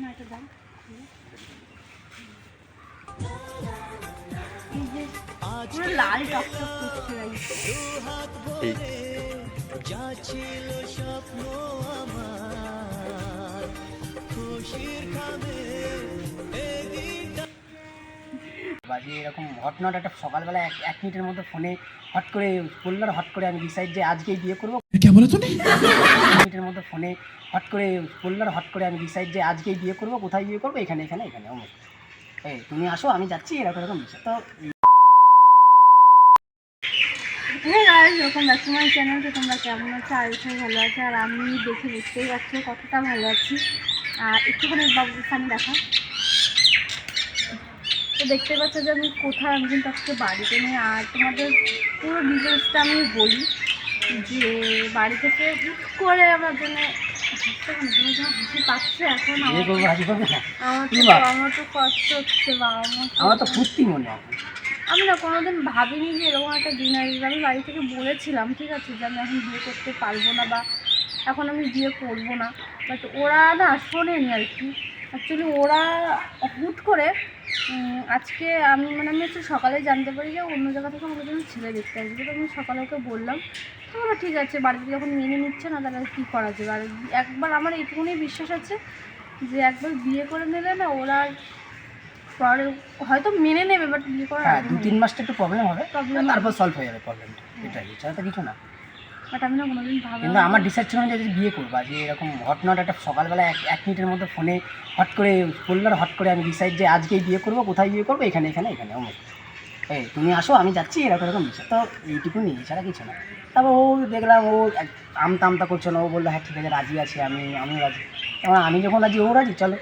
না এটা দাও। এই যে পুরো লাল টকটক করছে guys। বা যে এরকম ঘটনাটা একটা সকালবেলা এক এক মিনিটের মধ্যে ফোনে হট করে বললাম মানে হট করে আমি ডিসাইড যে আজকেই বিয়ে করব। মিনিটের মধ্যে ফোনে হট করে বললাম মানে হট করে আমি ডিসাইড যে আজকেই বিয়ে করব কোথায় বিয়ে করব এখানে এখানে এখানে এই তুমি আসো আমি যাচ্ছি এরকম এরকম বিষয়। তো এরকম ব্যাক চ্যানেল চ্যানেলকে তোমরা কেমন আছো? আর এখানে ভালো আছে। আর আমি দেখে বুঝতেই পারছ কতটা ভালো আছি। আর একটুখানি বাবু সামনে দেখা। তো দেখতে পাচ্ছ যে আমি কোথায় আমি কিন্তু আজকে বাড়িতে নেই। আর তোমাদের পুরো ডিটেলসটা আমি বলি যে বাড়ি থেকে হুট করে আমার জন্য? হাসি পাচ্ছে এখন আমার তো কষ্ট হচ্ছে বাবা আমার তো- ফুর্তি মনে হয়। আমি না কোনোদিন ভাবিনি যে এরকম একটা দিন আসবে। আমি বাড়ি থেকে বলেছিলাম ঠিক আছে যে আমি এখন বিয়ে করতে পারব না বা এখন আমি বিয়ে করব না। বাট ওরা না শোনেনি আর কি। অ্যাকচুয়ালি ওরা হুট করে আজকে আমি মানে আমি হচ্ছে সকালে জানতে পারি যে অন্য জায়গা থেকে আমাকে জন্য ছেলে দেখতে আসবে। তো আমি সকালে ওকে বললাম তো বলল, ঠিক আছে বাড়িতে যখন মেনে নিচ্ছে না তাহলে কী করা যাবে? আর একবার আমার এইটুকুনি বিশ্বাস আছে যে একবার বিয়ে করে নিলে না ওরা পরে হয়তো মেনে নেবে বাট বিয়ে করার হ্যাঁ দু তিন মাসটা একটু প্রবলেম হবে তারপর সলভ হয়ে যাবে প্রবলেমটা এটাই এছাড়া তো কিছু না। বাট আমি না কোনোদিন ভাবলাম কিন্তু আমার ডিসাইড ছিল যে বিয়ে করব যে এরকম হট নট একটা সকালবেলা এক এক মিনিটের মধ্যে ফোনে হট করে বলল হট করে আমি ডিসাইড যে আজকেই বিয়ে করব কোথায় বিয়ে করব এখানে এখানে এখানে অমুক। এই তুমি আসো আমি যাচ্ছি এরকম এরকম বিষয়। তো এইটুকু নিয়ে এছাড়া কিছু না। তারপর ও দেখলাম ও আমতা আমতা করছে না ও বলল হ্যাঁ ঠিক আছে রাজি আছি আমি আমিও রাজি। তখন আমি যখন রাজি ও রাজি চলো।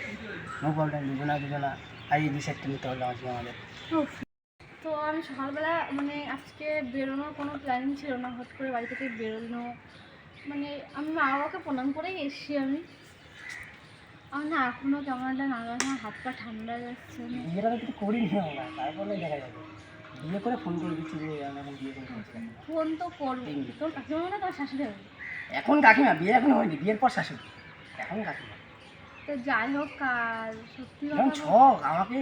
নো প্রবলেম দুজনা দুজনা। আর এই ডিসাইডটা নিতে হলো আজকে আমাদের। তো আমি সকালবেলা মানে আজকে বেরোনোর কোনো প্ল্যানিং ছিল না। হট করে বাড়ি থেকে বেরোনো মানে আমি মা বাবাকে প্রণাম করেই এসছি আমি। আমার না এখনও কেমন একটা আমার হাত পা ঠান্ডা যাচ্ছে বিয়েটা তো কিছু করিনি তারপরে দেখা যাবে। বিয়ে করে ফোন করে দিচ্ছি যে এখন বিয়ে করতে ফোন তো করবি। তোর কাকিমা মানে তোর শাশুড়ি এখন কাকিমা বিয়ে এখন হয়নি বিয়ের পর শাশুড়ি। এখন কাকিমা। তো যাই হোক আর সত্যি ছক আমাকে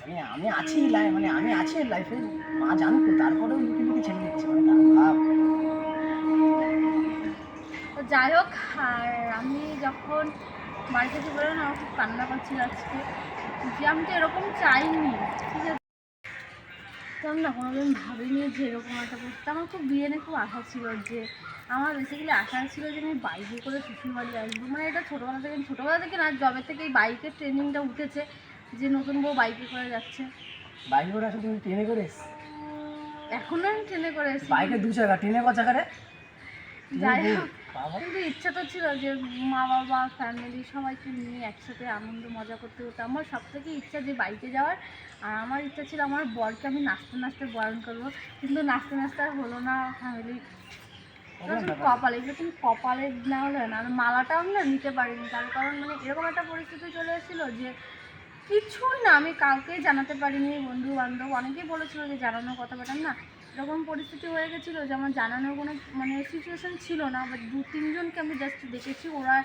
মানে আমি আছি লাই মানে আমি আছি লাইফে মা জানতো তারপরেও লুকি লুকি ছেড়ে দিচ্ছে মানে তার ভাব। তো যাই হোক আর আমি যখন বাড়িতে থেকে বেরোনো আমার খুব কান্না করছিল আজকে। যে আমি তো এরকম চাইনি ঠিক আছে? তো আমি না কোনোদিন ভাবিনি যে এরকম একটা করতে আমার খুব বিয়ে নিয়ে খুব আশা ছিল যে আমার বেসিক্যালি আশা ছিল যে আমি বাইকে করে শ্বশুর বাড়ি আসব। মানে এটা ছোটোবেলা থেকে ছোটোবেলা থেকে না জবে থেকে এই বাইকের ট্রেনিংটা উঠেছে যে নতুন বউ বাইকে করে যাচ্ছে। বাইকে করে আসো তুমি ট্রেনে করে এখনও আমি ট্রেনে করে এসেছি। বাইকে দু জায়গা ট্রেনে ক জায়গারে যাই হোক। বাবা কিন্তু ইচ্ছা তো ছিল যে মা বাবা ফ্যামিলি সবাইকে নিয়ে একসাথে আনন্দ মজা করতে হতো আমার সব থেকে ইচ্ছা যে বাইকে যাওয়ার আর আমার ইচ্ছা ছিল আমার বরকে আমি নাচতে নাচতে বরণ করব। কিন্তু নাচতে নাচতে আর হলো না ফ্যামিলি কপালে এটা তুমি কপালে না হলে না আর মালাটাও না নিতে পারিনি। তার কারণ মানে এরকম একটা পরিস্থিতি চলে এসেছিল যে কিছুই না, আমি কাউকে জানাতে পারিনি বন্ধু বান্ধব অনেকেই বলেছিল যে জানানোর কথা বাট না, এরকম পরিস্থিতি হয়ে গেছিল যে আমার জানানোর কোনো মানে সিচুয়েশান ছিল না বাট দু তিনজনকে আমি জাস্ট দেখেছি, ওরা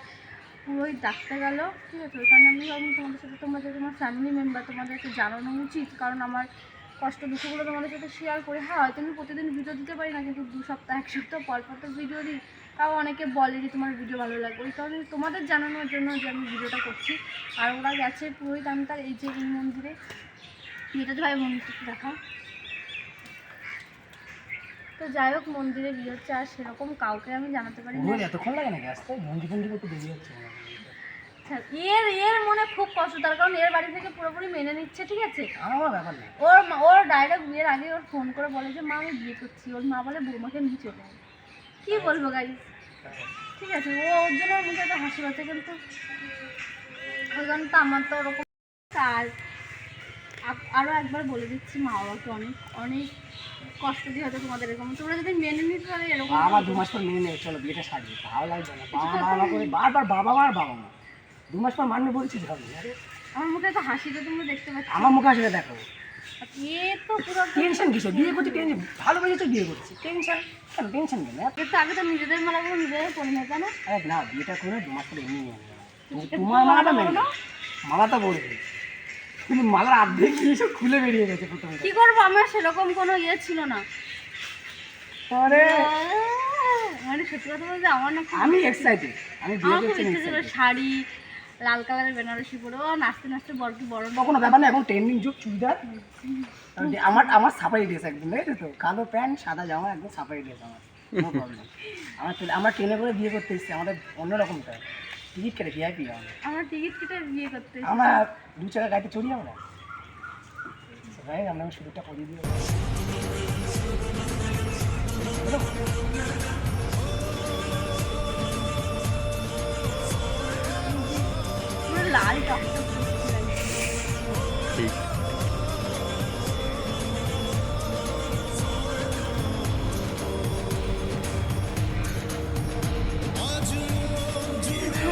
পুরোই ডাকতে গেল। ঠিক আছে, ওই কারণে আমি ভাবলাম তোমাদের সাথে, তোমরা তোমার ফ্যামিলি মেম্বার তোমাদেরকে জানানো উচিত, কারণ আমার কষ্ট দুঃখগুলো তোমাদের সাথে শেয়ার করি। হ্যাঁ হয়তো আমি প্রতিদিন ভিডিও দিতে পারি না, কিন্তু দু সপ্তাহ, এক সপ্তাহ, পর পর তো ভিডিও দিই। তাও অনেকে বলে যে তোমার ভিডিও ভালো লাগবে। ওই কারণে তোমাদের জানানোর জন্য যে আমি ভিডিওটা করছি। আর ওরা গেছে পুরোহিত আমি তার এই যে এই মন্দিরে। এটা ভাই মন্দিরটা দেখা তো যাই হোক মন্দিরে বিয়ে হচ্ছে আর সেরকম কাউকে আমি জানাতে পারি এতক্ষণ লাগে নাকি আসতে? মন্দির ফন্দির করতে দেরি হচ্ছে আচ্ছা, এর এর মনে খুব কষ্ট তার কারণ এর বাড়ি থেকে পুরোপুরি মেনে নিচ্ছে ঠিক আছে? ওর ওর ডাইরেক্ট বিয়ের আগে ওর ফোন করে বলে যে মা আমি বিয়ে করছি। ওর মা বলে বৌমাকে নিয়ে চলে। কি বলব গাড়ি ঠিক আছে ও ওর জন্য মুখে একটা হাসি পাচ্ছে কিন্তু ওই জন্য তো আমার তো ওরকম আর আরও একবার বলে দিচ্ছি মা বাবাকে অনেক অনেক কষ্ট দিয়ে হয়তো তোমাদের এরকম তোমরা যদি মেনে নিতে পারো এরকম আমার দু মাস পর মেনে নেবে চলো বিয়েটা সাজিয়ে ভালো লাগবে না। বাবা মা মা করে বারবার বাবা আর বাবা মা। দু মাস পর মানবে বলছি আরে। আমার মুখে তো হাসিটা তোমরা দেখতে পাচ্ছ। আমার মুখে আসলে দেখো এ তো পুরো টেনশন কিসে বিয়ে করছি টেনশন ভালোবেসেছো বিয়ে করছি টেনশন কেন টেনশন কেন? আগে তো নিজেদের মালাগুলো নিজেদের পরিণত না? আরে না বিয়েটা করে মাস পরে এমনি তোমার মানাটা মেনে মালাটা পড়বে কিন্তু মালার অর্ধেক জিনিসও খুলে বেরিয়ে গেছে প্রথমে। কি করব? আমার সেরকম কোনো ইয়ে ছিল না। আরে! মানে সত্যি কথা বলতে আমার না আমি এক্সাইটেড আমি বিয়ে ছিল শাড়ি লাল কালারের বেনারসি পরে নাচতে নাচতে কি বড়? কোনো ব্যাপার না এখন ট্রেন্ডিং যুগ চুড়িদার। আমার আমার সাফারি ড্রেস একদম দেখেছ তো? কালো প্যান্ট সাদা জামা একদম সাফারি ড্রেস আমার। নো প্রবলেম আমার আমরা ট্রেনে করে বিয়ে করতে এসেছি আমাদের অন্যরকমটা টিকিট কেটে ভিআইপি আমরা আমার টিকিট কেটে বিয়ে করতে আমরা দু চাকা গাড়িতে চড়ি আমরা। ভাই আমরা শুরুটা করিয়ে দিই লাল ঠিক।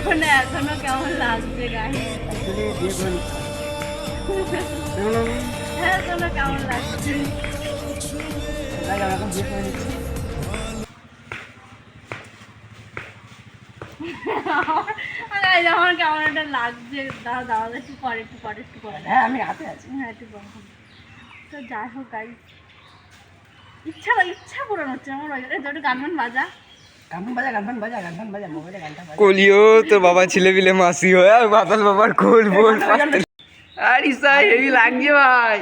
মানে এখনও কেমন লাগছে গায়ে হ্যাঁ এখনও কেমন লাগছে। এখন করে আমার কেমন একটা লাগছে। দাঁড়া দাঁড়া একটু পরে একটু পরে একটু পরে। হ্যাঁ আমি হাতে আছি। হ্যাঁ একটু পরে তো যাই হোক গাইজ ইচ্ছা ইচ্ছা পূরণ হচ্ছে আমার ওই একটু গান মান বাজা কলিও তো বাবা ছেলে পিলে মাসি হয় আর বাতাল বাবার কোল বোন আর ইসা হেভি লাগছে ভাই।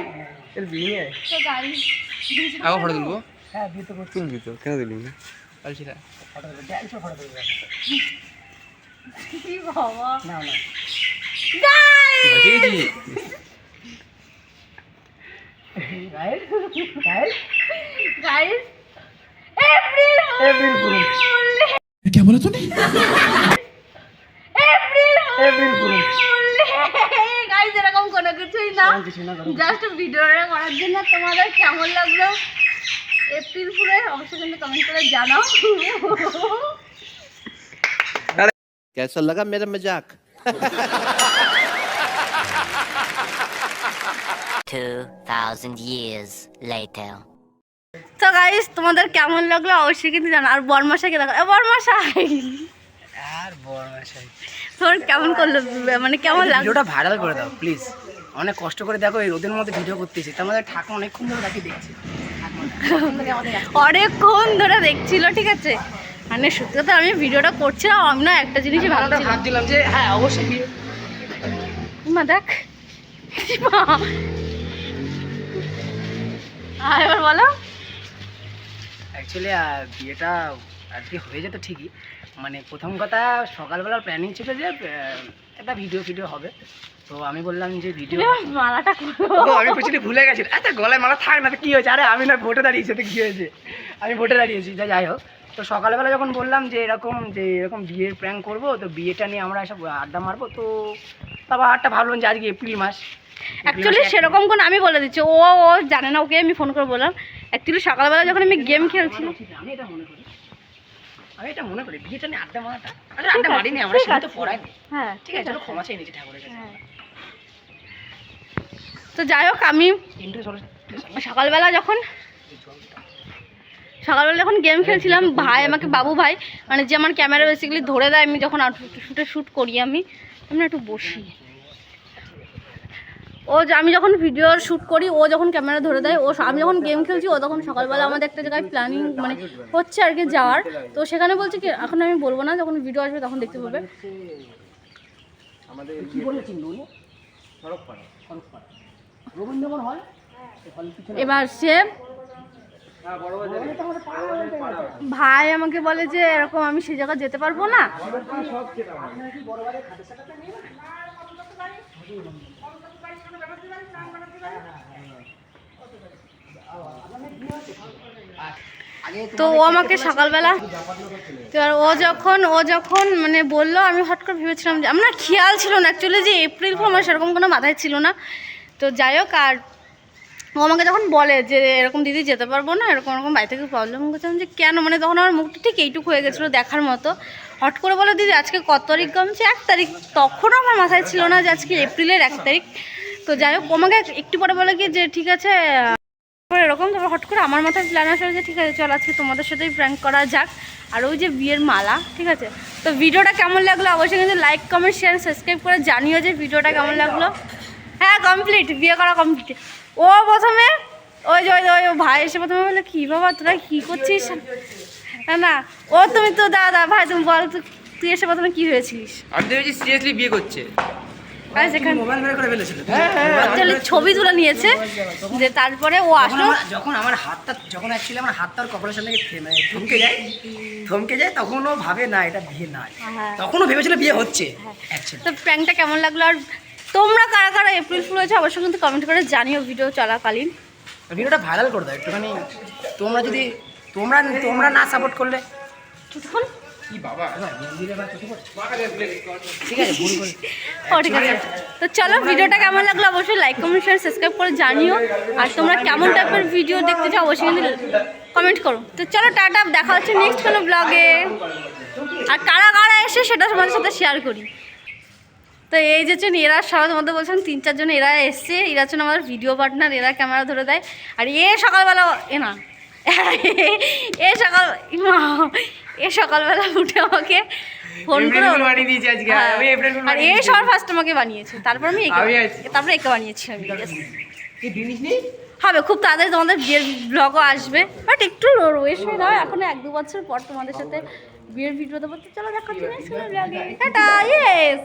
ফটো তুলবো? হ্যাঁ তুলবি তো কেন তুলবি না? কি বাবা না না গাইজ বাজে গেছি guide guide guys April April fool क्या बोला तूने এপ্রিল এপ্রিল ফুল গাইজ এরকম কোনো কিছুই না এরকম কিছুই না, এরকম জাস্ট ভিডিওটা করার জন্য তোমাদের কেমন লাগলো এপ্রিল ফুলে অবশ্যই কিন্তু কমেন্ট করে জানাও कैसा लगा मेरा मजाक 2,000 years later. তো গাইস তোমাদের কেমন লাগলো অবশ্যই কিন্তু জানো আর বরমাসাকে দেখো এ বরমাসাই আর বড় মাসাই তোমার কেমন করলো মানে কেমন লাগলো ভিডিওটা ভাইরাল করে দাও প্লিজ অনেক কষ্ট করে দেখো এই রোদের মধ্যে ভিডিও করতেছি তার মধ্যে ঠাকুমা অনেকক্ষণ ধরে তাকে দেখছি অনেকক্ষণ ধরে দেখছিল ঠিক আছে মানে সত্যি কথা আমি ভিডিওটা করছিলাম আমি না একটা জিনিসই ভাবছিলাম। ভাবছিলাম যে হ্যাঁ অবশ্যই মা দেখ। আর এবার বলো। অ্যাকচুয়ালি বিয়েটা আজকে হয়ে যেত ঠিকই। মানে প্রথম কথা সকালবেলার প্ল্যানিং ছিল যে একটা ভিডিও ভিডিও হবে। তো আমি বললাম যে ভিডিও মালাটা আমি পেছনে ভুলে গেছি। আচ্ছা গলায় মালা থাক না তো কী হয়েছে? আরে আমি না ভোটে দাঁড়িয়েছি তো কী হয়েছে? আমি ভোটে দাঁড়িয়েছি যা যাই হোক। তো সকালবেলা যখন বললাম যে এরকম যে এরকম বিয়ের প্ল্যান করব তো বিয়েটা নিয়ে আমরা সব আড্ডা মারবো তো তারপর আড্ডা ভাবলাম যে আজকে এপ্রিল মাস। অ্যাকচুয়ালি সেরকম কোন আমি বলে দিচ্ছি ও ও জানে না ওকে আমি ফোন করে বললাম। অ্যাকচুয়ালি সকালবেলা যখন আমি গেম খেলছিলাম। আমি এটা মনে করি আমি এটা মনে করি বিয়েটা নিয়ে আড্ডা মারাটা আরে আড্ডা মারিনি আমরা সেটা তো পড়াইনি হ্যাঁ ঠিক আছে চলো ক্ষমা চাই ঠাকুরের কাছে। হ্যাঁ। তো যাই হোক আমি সকালবেলা যখন সকালবেলা যখন গেম খেলছিলাম ভাই আমাকে বাবু ভাই মানে যে আমার ক্যামেরা বেসিক্যালি ধরে দেয় আমি যখন শুটে শ্যুট করি আমি আমি একটু বসি। ও আমি যখন ভিডিও শ্যুট করি ও যখন ক্যামেরা ধরে দেয় ও আমি যখন গেম খেলছি ও তখন সকালবেলা আমাদের একটা জায়গায় প্ল্যানিং মানে হচ্ছে আর কি যাওয়ার। তো সেখানে বলছে কি এখন আমি বলব না যখন ভিডিও আসবে তখন দেখতে পাবে এবার সে ভাই আমাকে বলে যে এরকম আমি সেই জায়গায় যেতে পারব না। তো ও আমাকে সকালবেলা তো ও যখন ও যখন মানে বলল, আমি হট করে ভেবেছিলাম যে, আমার খেয়াল ছিল না অ্যাকচুয়ালি যে এপ্রিল আমার সেরকম কোনো মাথায় ছিল না। তো যাই হোক, আর ও আমাকে যখন বলে যে এরকম দিদি যেতে পারব না, এরকম এরকম বাড়ি থেকে প্রবলেম করছিলাম যে কেন? মানে তখন আমার মুখটা ঠিক এইটুকু হয়ে গেছিল দেখার মতো। হট করে বলে, দিদি, আজকে কত তারিখ? গমছে এক তারিখ। তখনও আমার মাথায় ছিল না যে আজকে এপ্রিলের এক তারিখ। তো যাই হোক, আমাকে একটু পরে বলে কি যে, ঠিক আছে। এরকম, তারপর হট করে আমার মাথায় প্ল্যান আসলে যে, ঠিক আছে, চল আজকে তোমাদের সাথেই প্র্যাঙ্ক করা যাক। আর ওই যে বিয়ের মালা, ঠিক আছে? তো ভিডিওটা কেমন লাগল? অবশ্যই কিন্তু লাইক কমেন্ট শেয়ার সাবস্ক্রাইব করে জানিও যে ভিডিওটা কেমন লাগল। হ্যাঁ কমপ্লিট বিয়ে করা কমপ্লিট ও প্রথমে? ওই যে ওই যে ওই ভাই এসে প্রথমে বলে কী বাবা তোরা কী করছিস? না না ও তুমি তো দাদা ভাই তুমি বল তো তুই এসে প্রথমে কী হয়েছিস? আমি ভেবেছি সিরিয়াসলি বিয়ে করছে। আর যেখানে মোবাইল বের করে ফেলেছিল। actually ছবি তুলে নিয়েছে যে তারপরে ও আসলো। যখন আমার হাতটা যখন অ্যাকচুয়ালি আমার হাতটা আর কপালের সামনে মানে থমকে যায়। থমকে যায় তখনও ভাবে না এটা বিয়ে নয়। হ্যাঁ। তখনও ভেবেছিল বিয়ে হচ্ছে। তো প্র্যাঙ্কটা কেমন লাগল? আর তোমরা কারা কারা এপ্রিল ফুল হয়েছে অবশ্যই কিন্তু কমেন্ট করে জানিও ভিডিও চলাকালীন। ভিডিওটা ভাইরাল করে দাও একটুখানি তোমরা যদি তোমরা তোমরা না সাপোর্ট করলে তখন? ঠিক আছে ও ঠিক আছে। তো চলো ভিডিওটা কেমন লাগল অবশ্যই লাইক কমেন্ট শেয়ার সাবস্ক্রাইব করে জানিও। আর তোমরা কেমন টাইপের ভিডিও দেখতে চাও অবশ্যই কিন্তু কমেন্ট করো। তো চলো টাটা দেখা হচ্ছে নেক্সট কোনো ব্লগে আর কারা কারা এসে সেটা তোমাদের সাথে শেয়ার করি। তো এই যে হচ্ছেন এরা সবাই তোমাদের বলছেন তিন চারজন এরা এসছে এরা হচ্ছেন আমার ভিডিও পার্টনার এরা ক্যামেরা ধরে দেয়। আর এ সকালবেলা এ না এ সকাল এ সকালবেলা উঠে আমাকে ফোন করে হ্যাঁ। আর এ সবার ফার্স্ট আমাকে বানিয়েছে। তারপর আমি। তারপরে একে বানিয়েছি আমি হবে খুব তাড়াতাড়ি তোমাদের বিয়ের ব্লগও আসবে। বাট একটু হয়ে যাবে। এখন এক দু বছর পর তোমাদের সাথে বিয়ের ভিডিও দেবো তো চলো দেখা টাটা ইয়েস